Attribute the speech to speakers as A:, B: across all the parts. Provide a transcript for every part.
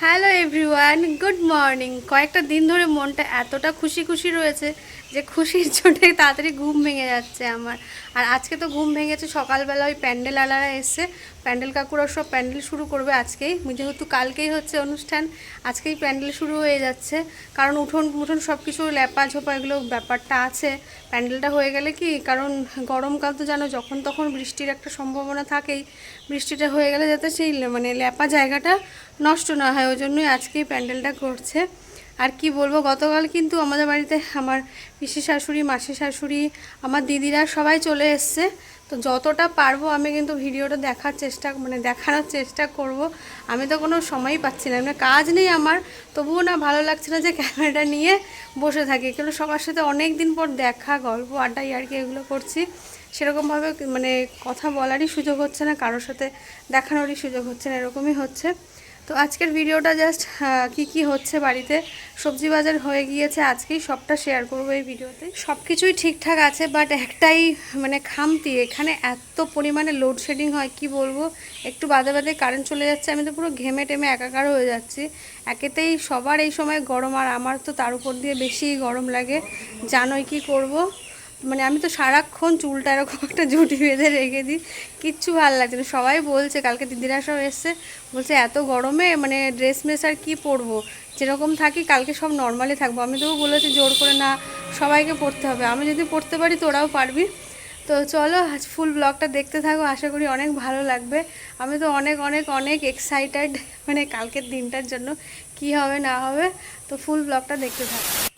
A: Hello everyone, good morning. কয়েকটা দিন ধরে মনটা এতটা খুশি খুশি রয়েছে যে খুশির চোটে তাড়াতাড়ি ঘুম ভেঙে যাচ্ছে আমার। আর আজকে তো ঘুম ভেঙেছে, সকালবেলা ওই প্যান্ডেল আলারা এসছে প্যান্ডেল কাকুরা সব প্যান্ডেল শুরু করবে আজকেই। যেহেতু কালকেই হচ্ছে অনুষ্ঠান, আজকেই প্যান্ডেল শুরু হয়ে যাচ্ছে। কারণ উঠোন উঠোন সব কিছু ল্যাপা ঝোপা এগুলো ব্যাপারটা আছে। প্যান্ডেলটা হয়ে গেলে কি? কারণ গরমকাল তো জানো, যখন তখন বৃষ্টির একটা সম্ভাবনা থাকেই। বৃষ্টিটা হয়ে গেলে যাতে সেই মানে ল্যাপা জায়গাটা নষ্ট না হয় ওই জন্যই আজকেই প্যান্ডেলটা করছে আর কি বলব, গতকাল কিন্তু আমাদের বাড়িতে আমার পিসি শাশুড়ি মাসি শাশুড়ি আমার দিদিরা সবাই চলে এসছে। তো যতটা পারব আমি কিন্তু ভিডিওটা দেখার চেষ্টা মানে দেখানোর চেষ্টা করব। আমি তো কোনো সময়ই পাচ্ছি না। মানে কাজ নেই আমার, তবুও না ভালো লাগছে না যে ক্যামেরাটা নিয়ে বসে থাকি। কিন্তু সবার সাথে অনেক দিন পর দেখা, গল্প, আড্ডা আর কি এগুলো করছি। সেরকমভাবে মানে কথা বলারই সুযোগ হচ্ছে না, কারোর সাথে দেখানোরই সুযোগ হচ্ছে না, এরকমই হচ্ছে। তো আজকের ভিডিওটা জাস্ট কি কি হচ্ছে বাড়িতে? সবজি বাজার হয়ে গিয়েছে, আজকেই সবটা শেয়ার করব এই ভিডিওতে। সব কিছুই ঠিকঠাক আছে বাট একটাই মানে খামতি, এখানে এত পরিমাণে লোডশেডিং হয়, কি বলব? একটু বাদে বাদে কারেন্ট চলে যাচ্ছে, আমি তো পুরো ঘেমে টেমে একাকার হয়ে যাচ্ছি। একেতেই সবার এই সময় গরম, আর আমার তো তার উপর দিয়ে বেশি গরম লাগে। জানোই কি করব। মানে আমি তো সারাক্ষণ চুলটা এরকম একটা জুটি বেঁধে রেখে দিই, কিচ্ছু ভালো লাগছে না। সবাই বলছে, কালকে দিদিরা সব এসছে, বলছে, এত গরমে মানে ড্রেস মেস আর কী পরবো? যেরকম থাকি, কালকে সব নর্মালি থাকব। আমি তবু বলেছি, জোর করে না, সবাইকে পড়তে হবে। আমি যদি পড়তে পারি, তোরাও পারবি। তো চলো, আজ ফুল ব্লগটা দেখতে থাকো, আশা করি অনেক ভালো লাগবে। আমি তো অনেক অনেক অনেক এক্সাইটেড মানে কালকের দিনটার জন্য, কি হবে, না হবে, তো ফুল ব্লগটা দেখতে থাকো।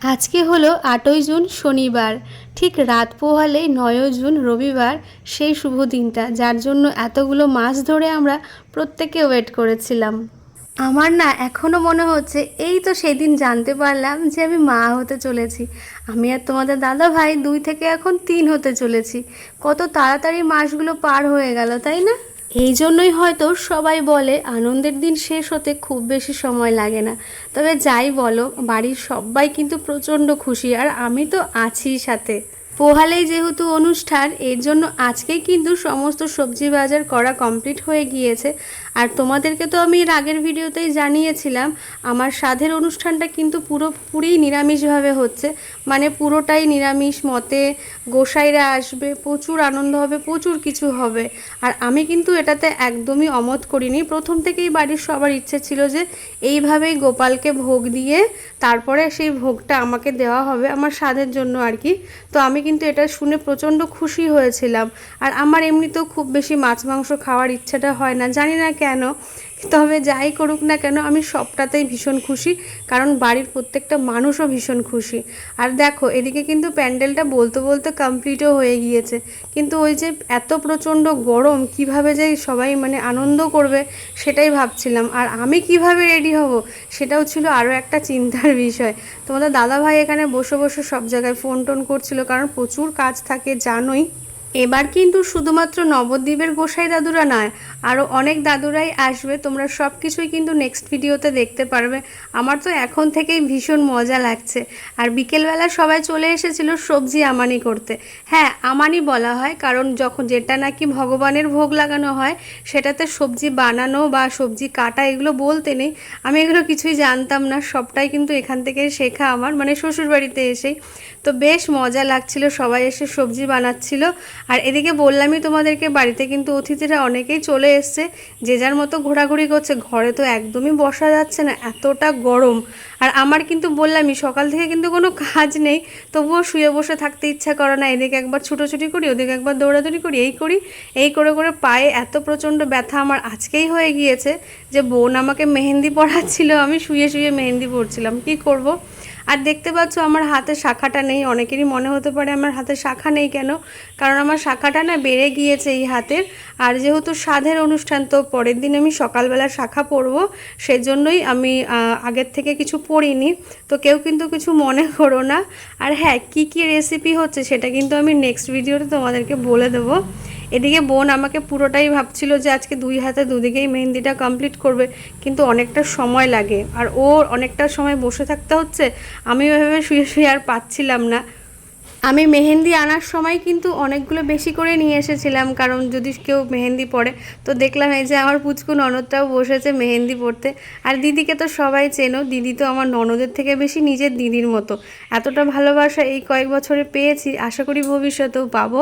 A: আজকে হলো আটই জুন শনিবার। ঠিক রাত পোহালে নয় জুন রবিবার, সেই শুভ দিনটা, যার জন্য এতগুলো মাস ধরে আমরা প্রত্যেকে ওয়েট করেছিলাম। আমার না এখনও মনে হচ্ছে, এই তো সেদিন জানতে পারলাম যে আমি মা হতে চলেছি। আমি আর তোমাদের দাদা ভাই দুই থেকে এখন তিন হতে চলেছি। কত তাড়াতাড়ি মাসগুলো পার হয়ে গেল, তাই না? এই জন্যই হয়তো সবাই বলে আনন্দের দিন শেষ হতে খুব বেশি সময় লাগে না। তবে যাই বলো, বাড়ির সবাই কিন্তু প্রচণ্ড খুশি, আর আমি তো আছি সাথে। পোহালেই যেহেতু অনুষ্ঠান, এর জন্য আজকেই কিন্তু সমস্ত সবজি বাজার করা কমপ্লিট হয়ে গিয়েছে। আর তোমাদেরকে তো আমি এর আগের ভিডিওতেই জানিয়েছিলাম, আমার সাধের অনুষ্ঠানটা কিন্তু পুরোপুরি নিরামিষভাবে হচ্ছে। মানে পুরোটাই নিরামিষ, মতে গোসাইরা আসবে, প্রচুর আনন্দ হবে, প্রচুর কিছু হবে। আর আমি কিন্তু এটাতে একদমই অমত করিনি। প্রথম থেকেই বাড়ির সবার ইচ্ছে ছিল যে এইভাবেই গোপালকে ভোগ দিয়ে তারপরে সেই ভোগটা আমাকে দেওয়া হবে আমার স্বাদের জন্য আর কি। তো আমি কিন্তু এটা শুনে প্রচণ্ড খুশি হয়েছিলাম। আর আমার এমনিতেও খুব বেশি মাছ, মাংস খাওয়ার ইচ্ছাটা হয় না, জানি না কেন। তবে যাই করুক না কেন, আমি সবটাতেই ভীষণ খুশি। কারণ বাড়ির প্রত্যেকটা মানুষও ভীষণ খুশি। আর দেখো, এদিকে কিন্তু প্যান্ডেলটা বলতে বলতে কমপ্লিটও হয়ে গিয়েছে। কিন্তু ওই যে এত প্রচণ্ড গরম, কীভাবে যে সবাই মানে আনন্দ করবে সেটাই ভাবছিলাম। আর আমি কীভাবে রেডি হব, সেটাও ছিল আরও একটা চিন্তার বিষয়। তোমাদের দাদাভাই এখানে বসে বসে সব জায়গায় ফোন টোন করছিল, কারণ প্রচুর কাজ থাকে, জানোই। এবার কিন্তু শুধুমাত্র নবদ্বীপের গোসাই দাদুরা নয় আরও অনেক দাদুরাই আসবে। তোমরা সব কিছুই কিন্তু নেক্সট ভিডিওতে দেখতে পারবে। আমার তো এখন থেকেই ভীষণ মজা লাগছে। আর বিকেলবেলা সবাই চলে এসেছিল সবজি আমানি করতে। হ্যাঁ আমানি বলা হয়, কারণ যখন যেটা নাকি ভগবানের ভোগ লাগানো হয়, সেটাতে সবজি বানানো বা সবজি কাটা এগুলো বলতে নেই। আমি এগুলো কিছুই জানতাম না, সবটাই কিন্তু এখান থেকে শেখা আমার মানে শ্বশুরবাড়িতে এসেই। তো বেশ মজা লাগছিল, সবাই এসে সবজি বানাচ্ছিল। আর এদিকে বললামই তোমাদেরকে, বাড়িতে কিন্তু অতিথিরা অনেকেই চলে এসছে। যে যার মতো ঘোরাঘুরি করছে, ঘরে তো একদমই বসা যাচ্ছে না, এতটা গরম। আর আমার কিন্তু বললামই, সকাল থেকে কিন্তু কোনো কাজ নেই, তবুও শুয়ে বসে থাকতে ইচ্ছা করে না। এদিকে একবার ছুটোছুটি করি, ওদিকে একবার দৌড়াদৌড়ি করি, এই করি, এই করে করে পায়ে এত প্রচণ্ড ব্যথা আমার আজকেই হয়ে গিয়েছে যে বোন আমাকে মেহেন্দি পড়াচ্ছিল আমি শুয়ে শুয়ে মেহেন্দি পড়ছিলাম কি করব। আর দেখতে পাচ্ছ আমার হাতে শাখাটা নেই, অনেকেরই মনে হতে পারে আমার হাতে শাখা নেই কেন? কারণ আমার শাখাটা না বেড়ে গিয়েছে এই হাতের। আর যেহেতু সাধের অনুষ্ঠান, তো পরের দিন আমি সকালবেলা শাখা পরবো, সেজন্যই আমি আগের থেকে কিছু পড়িনি তো কেউ কিন্তু কিছু মনে করো না। আর হ্যাঁ কি কি রেসিপি হচ্ছে সেটা কিন্তু আমি নেক্সট ভিডিওতে তোমাদেরকে বলে দেবো। এদিকে বোন আমাকে পুরোটাই ভাবছিল যে আজকে দুই হাতে দুদিকেই মেহেন্দিটা কমপ্লিট করবে, কিন্তু অনেকটা সময় লাগে। আর ওর অনেকটা সময় বসে থাকতে হচ্ছে, আমি ওইভাবে শুয়ে শুয়ে আর পাচ্ছিলাম না। আমি মেহেন্দি আনার সময় কিন্তু অনেকগুলো বেশি করে নিয়ে এসেছিলাম, কারণ যদি কেউ মেহেন্দি পড়ে তো দেখলাম এই যে আমার পুচকু ননদটাও বসেছে মেহেন্দি পড়তে আর দিদিকে তো সবাই চেনো, দিদি তো আমার ননদের থেকে বেশি নিজের দিদির মতো। এতটা ভালোবাসা এই কয়েক বছরে পেয়েছি, আশা করি ভবিষ্যতেও পাবো।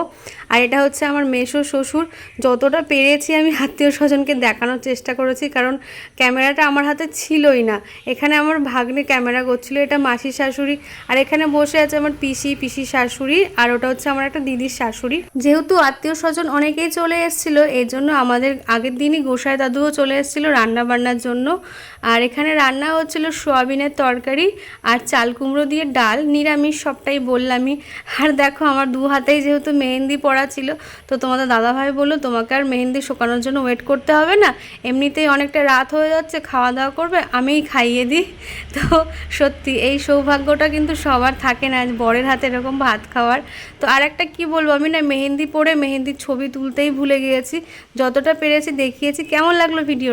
A: আর এটা হচ্ছে আমার মেসো শ্বশুর, যতটা পেরেছি আমি আত্মীয় স্বজনকে দেখানোর চেষ্টা করেছি, কারণ ক্যামেরাটা আমার হাতে ছিলই না। এখানে আমার ভাগ্নে ক্যামেরা করছিল, এটা মাসির শাশুড়ি, আর এখানে বসে আছে আমার পিসি পিসি শাশুড়ি। আর ওটা হচ্ছে আমার একটা দিদির শাশুড়ি যেহেতু আত্মীয় স্বজন অনেকেই চলে এসেছিল, এই জন্য আমাদের আগের দিনই গোসাই দাদুও চলে এসেছিল রান্না বান্নার জন্য। আর এখানে রান্না হচ্ছিল সোয়াবিনের তরকারি আর চাল কুমড়ো দিয়ে ডাল, নিরামিষ সবটাই বললামই। আর দেখো আমার দু হাতেই যেহেতু মেহেন্দি পড়া ছিল, তো তোমাদের দাদাভাই বলল, তোমাকে আর মেহেন্দি শুকানোর জন্য ওয়েট করতে হবে না। এমনিতেই অনেকটা রাত হয়ে যাচ্ছে খাওয়া দাওয়া করবে, আমিই খাইয়ে দিই। তো সত্যি, এই সৌভাগ্যটা কিন্তু সবার থাকে না বরের হাতে এরকম ভাত খাওয়ার। তো আর একটা কী বলব আমি না, মেহেন্দি পরে মেহেন্দির ছবি তুলতেই ভুলে গিয়েছি। যতটা পেরেছি দেখিয়েছি। কেমন লাগল ভিডিও